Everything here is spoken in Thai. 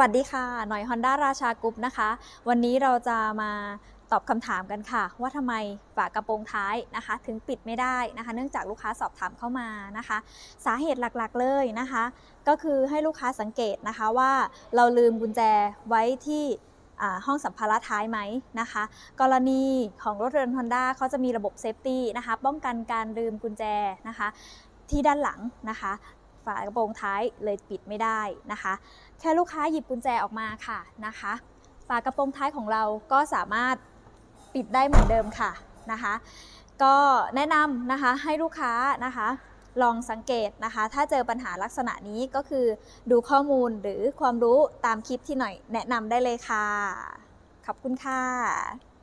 วัสดีค่ะ หน่อย Honda ราชากรุ๊ปนะคะ วันนี้เราจะมาตอบคำถามกันค่ะ ว่าทำไมฝากระโปรงท้ายนะคะ ถึงปิดไม่ได้นะคะ เนื่องจากลูกค้าสอบถามเข้ามานะคะ สาเหตุหลักๆเลยนะคะ ก็คือให้ลูกค้าสังเกตนะคะว่าเราลืมกุญแจไว้ที่ห้องสัมภาระท้ายไหมนะคะ กรณีของรถยนต์ Honda เขาจะมีระบบเซฟตี้นะคะ ป้องกันการลืมกุญแจนะคะที่ด้านหลังนะคะ ฝากระโปรงท้ายเลยปิดไม่ได้นะคะ แค่ลูกค้าหยิบกุญแจออกมาค่ะนะคะ ฝากระโปรงท้ายของเราก็สามารถปิดได้เหมือนเดิมค่ะนะคะ ก็แนะนำนะคะให้ลูกค้านะคะลองสังเกตนะคะ ถ้าเจอปัญหาลักษณะนี้ก็คือดูข้อมูลหรือความรู้ตามคลิปที่หน่อยแนะนำได้เลยค่ะ ขอบคุณค่ะ